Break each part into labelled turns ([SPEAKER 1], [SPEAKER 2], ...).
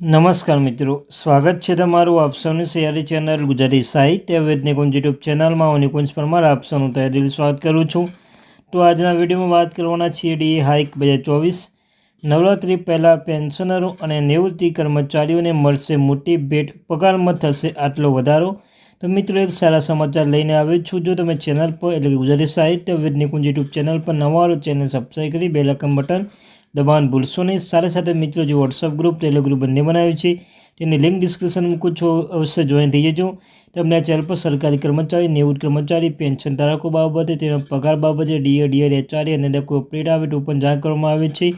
[SPEAKER 1] નમસ્કાર મિત્રો, સ્વાગત છે તમારું આપ સૌની ચેનલ ગુજરાતી સાહિત્ય વેદની કુંજ યુટ્યુબ ચેનલમાં. હું નિકુંજ પરમાર, આપ સૌનું તહેદિલ સ્વાગત કરું છું. તો આજના વિડીયોમાં વાત કરવાના છીએ ડીએ હાઇક બે હજાર ચોવીસ. નવરાત્રિ પહેલાં પેન્શનરો અને નિવૃત્તિ કર્મચારીઓને મળશે મોટી ભેટ. પગારમાં થશે આટલો વધારો. તો મિત્રો, એક સારા સમાચાર લઈને આવ્યો છું. જો તમે ચેનલ પર એટલે કે ગુજરાતી સાહિત્ય વેદની કુંજ યુટ્યુબ ચેનલ પર નવા ચેનલ સબસ્ક્રાઈબ કરી બે લકમ બટન દબાણ ભૂલશો નહીં. સાથે સાથે મિત્રો, જે વોટ્સઅપ ગ્રુપ ટેલિગ્રુપ ગ્રુપ બંને બનાવ્યું છે, તેની લિંક ડિસ્ક્રિપ્શન મૂકું છું. અવશ્ય જોઈન થઈ જજો. તમને આ ચેનલ પર સરકારી કર્મચારી નેવું કર્મચારી પેન્શન ધારકો બાબતે, તેનો પગાર બાબતે ડીએ ડીઆર એચઆરએ અને કોઈ અપડેટ આવે તો પણ જાણ કરવામાં આવે છે.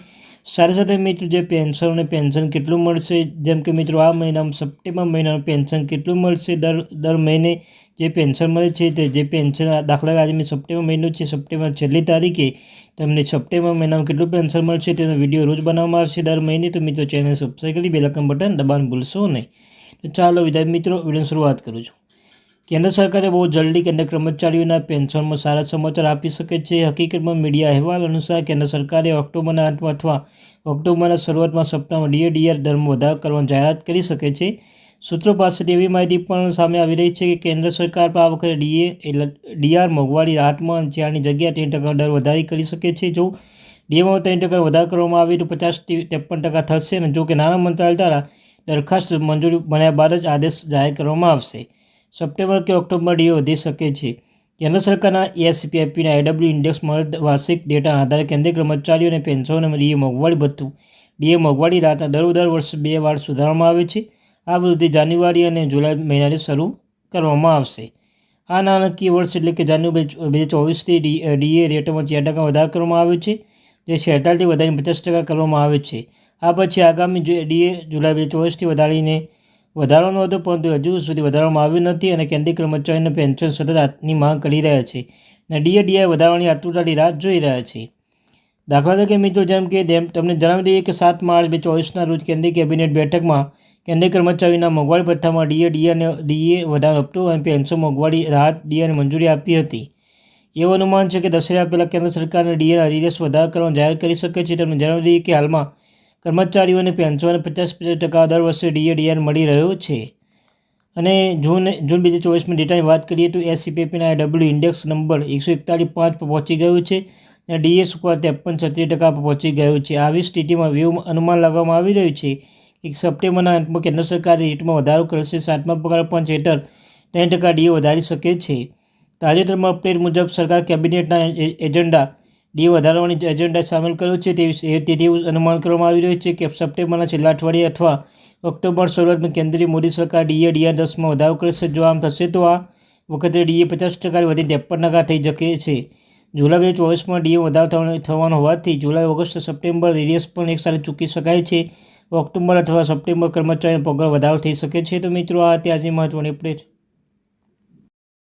[SPEAKER 1] સાથે સાથે મિત્રો, જે પેન્શન અને પેન્શન કેટલું મળશે? જેમ કે મિત્રો, આ મહિનામાં સપ્ટેમ્બર મહિનાનું પેન્શન કેટલું મળશે? દર દર મહિને જે પેન્શન મળે છે, તે જે પેન્શન દાખલા આજે મેં સપ્ટેમ્બર મહિનો છે, સપ્ટેમ્બર છેલ્લી તારીખે તમને સપ્ટેમ્બર મહિનામાં કેટલું પેન્શન મળશે તેનો વીડિયો રોજ બનાવવામાં આવશે દર મહિને. તો મિત્રો ચેનલ સબસ્ક્રાઈબ કરી બેલકમ બટન દબાણ ભૂલશો નહીં. તો ચાલો વિદ્યાર્થી મિત્રો વીડિયો શરૂઆત કરું છું. કેન્દ્ર સરકારે બહુ જલ્દી કેન્દ્ર કર્મચારીઓના પેન્શનમાં સારા સમાચાર આપી શકે છે. હકીકતમાં મીડિયા અહેવાલ અનુસાર કેન્દ્ર સરકારે ઓક્ટોબરના અંતમાં અથવા ઓક્ટોબરના શરૂઆતમાં સપ્તાહમાં ડીએ દરમાં વધારો કરવાની જાહેરાત કરી શકે છે. સૂત્રો પાસેથી એવી માહિતી પણ સામે આવી રહી છે કે કેન્દ્ર સરકાર પણ આ વખતે ડીએ એટલે ડીઆર મોંઘવારી રાહતમાં જ્યાંની જગ્યા ત્રણ ટકા દર વધારી કરી શકે છે. જો ડીએમાં ત્રણ ટકા વધારો કરવામાં આવે તો પચાસથી ત્રેપન ટકા થશે અને જો કે નાણાં મંત્રાલય દ્વારા દરખાસ્ત મંજૂરી મળ્યા બાદ જ આદેશ જાહેર કરવામાં આવશે. સપ્ટેમ્બર કે ઓક્ટોબર ડીએ વધી શકે છે. કેન્દ્ર સરકારના એએસપીએફપીના એડબ્લ્યુ ઇન્ડેક્સ વાર્ષિક ડેટા આધારે કેન્દ્રીય કર્મચારીઓ અને પેન્શનોને ડીએ મોંઘવારી ભથ્થું. ડીએ મોંઘવારી રાહતના દર દર વર્ષે બે વાર સુધારવામાં આવે છે. આ વૃદ્ધિ જાન્યુઆરી અને જુલાઈ મહિનાથી શરૂ કરવામાં આવશે. આ નાણાકીય વર્ષ એટલે કે જાન્યુઆરી બે ચોવીસથી ડીએ રેટમાં ચાર ટકા વધારો કરવામાં આવ્યો છે, જે છેતાલીસથી વધારીને પચાસ ટકા કરવામાં આવે છે. આ પછી આગામી ડીએ જુલાઈ બે ચોવીસથી વધારીને વધારવાનો હતો, પરંતુ હજુ સુધી વધારવામાં આવ્યું નથી અને કેન્દ્રીય કર્મચારીઓને પેન્શન સતત હાથની માંગ કરી રહ્યા છે અને ડીએ, ડીઆઈ વધારવાની આતુરતાથી રાહ જોઈ રહ્યા છે. દાખલા તરીકે મિત્રો જેમ કે તમને જણાવી દઈએ કે સાત માર્ચ બે ચોવીસના રોજ કેન્દ્રીય કેબિનેટ બેઠકમાં કેન્દ્રીય કર્મચારીના મોંઘવારી ભથ્થામાં ડીએ અને ડીએ વધારો આપતો અને પેન્શન મોંઘવારી રાહત ડીએને મંજૂરી આપી હતી. એવું અનુમાન છે કે દશેરા પહેલાં કેન્દ્ર સરકારને ડીએના અધિદેશ વધારો કરવાનું જાહેર કરી શકે છે. તેમને જણાવી દઈએ કે હાલમાં કર્મચારીઓને પેન્શનને પચાસ પચાસ ટકા દર વર્ષે ડીએ ડીઆર મળી રહ્યો છે. અને જૂન જૂન બે હજાર ચોવીસમાં ડેટાની વાત કરીએ તો એસસીપીપીના ડબલ્યુ ઇન્ડેક્સ નંબર એકસો એકતાલીસ પાંચ પર પહોંચી ગયું છે અને ડીએ સુકવા ત્રેપન છત્રીસ ટકા પર પહોંચી ગયું છે. આવી સ્થિતિમાં વ્યૂ અનુમાન લગાવવામાં આવી રહ્યું છે. એક સપ્ટેમ્બરના અંતમાં કેન્દ્ર સરકાર રેટમાં વધારો કરશે, સાતમા પગાર પંચ હેઠળ ત્રણ ટકા ડીએ વધારી શકે છે. તાજેતરમાં અપડેટ મુજબ સરકાર કેબિનેટના એજન્ડા ડીએ વધારવાની એજન્ડા સામેલ કર્યો છે. તેથી એવું અનુમાન કરવામાં આવી રહ્યું છે કે સપ્ટેમ્બરના છેલ્લા અઠવાડિયે અથવા ઓક્ટોબર શરૂઆતમાં કેન્દ્રીય મોદી સરકાર ડીએ ડીઆર દસમાં વધારો કરશે. જો આમ થશે તો આ વખતે ડીએ પચાસ ટકા વધી ત્રેપન ટકા થઈ શકે છે. જુલાઈ બે ચોવીસમાં ડીએ વધારો થવાનો હોવાથી જુલાઈ, ઓગસ્ટ, સપ્ટેમ્બર એરિયસ પણ એક સાથે ચૂકી શકાય છે. ઓક્ટોબર અથવા સપ્ટેમ્બર કર્મચારીનો પગાર વધારો થઈ શકે છે. તો મિત્રો, આ અત્યારની મહત્ત્વની અપડેટ